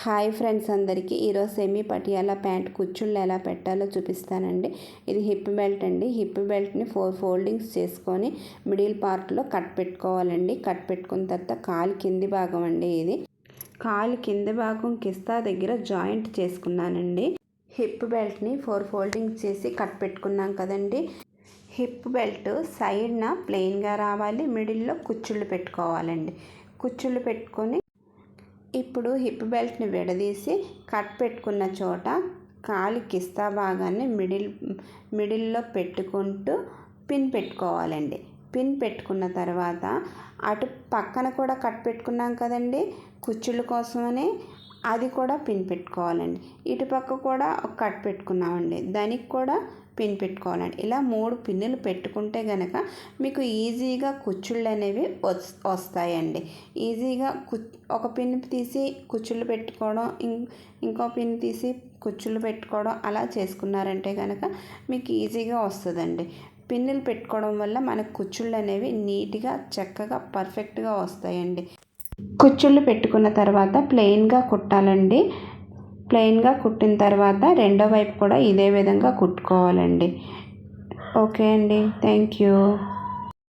Hi friends అందరికీ. ఈరోజు semi Patiala pant కుచ్చుళ్ళు ఎలా పెట్టాలో చూపిస్తానండి. ఇది హిప్ బెల్ట్ అండి. హిప్ బెల్ట్ని ఫోర్ ఫోల్డింగ్స్ చేసుకొని మిడిల్ పార్ట్లో కట్ పెట్టుకోవాలండి. కట్ పెట్టుకున్న తర్వాత కాలు కింది భాగం అండి ఇది. కాలు కింది భాగం కిస్తా దగ్గర జాయింట్ చేసుకున్నానండి. హిప్ బెల్ట్ని ఫోర్ ఫోల్డింగ్స్ చేసి కట్ పెట్టుకున్నాం కదండి. హిప్ బెల్ట్ సైడ్న ప్లెయిన్గా రావాలి. మిడిల్లో కుచ్చుళ్ళు పెట్టుకోవాలండి. కుచ్చుళ్ళు పెట్టుకొని ఇప్పుడు హిప్ బెల్ట్ని విడదీసి కట్ పెట్టుకున్న చోట కాలి కిస్తా భాగాన్ని మిడిల్ మిడిల్లో పెట్టుకుంటూ పిన్ పెట్టుకోవాలండి. పిన్ పెట్టుకున్న తర్వాత అటు పక్కన కూడా కట్ పెట్టుకున్నాం కదండి కుచ్చుల కోసమని అది కూడా పిన్ పెట్టుకోవాలండి. ఇటుపక్క కూడా ఒక కట్ పెట్టుకున్నామండి. దానికి కూడా పిన్ పెట్టుకోవాలండి. ఇలా మూడు పిన్నులు పెట్టుకుంటే కనుక మీకు ఈజీగా కుచ్చుళ్ళు అనేవి వస్తాయండి. ఈజీగా కు ఒక పిన్ తీసి కుచ్చుళ్ళు పెట్టుకోవడం ఇంకో పిన్ తీసి కుచ్చుళ్ళు పెట్టుకోవడం అలా చేసుకున్నారంటే కనుక మీకు ఈజీగా వస్తుందండి. పిన్నులు పెట్టుకోవడం వల్ల మనకు కుచ్చుళ్ళు అనేవి నీట్గా చక్కగా పర్ఫెక్ట్గా వస్తాయండి. కుచ్చుళ్ళు పెట్టుకున్న తర్వాత ప్లెయిన్గా కుట్టాలండి. ప్లెయిన్గా కుట్టిన తర్వాత రెండో వైపు కూడా ఇదే విధంగా కుట్టుకోవాలండి. ఓకే అండి. Thank you.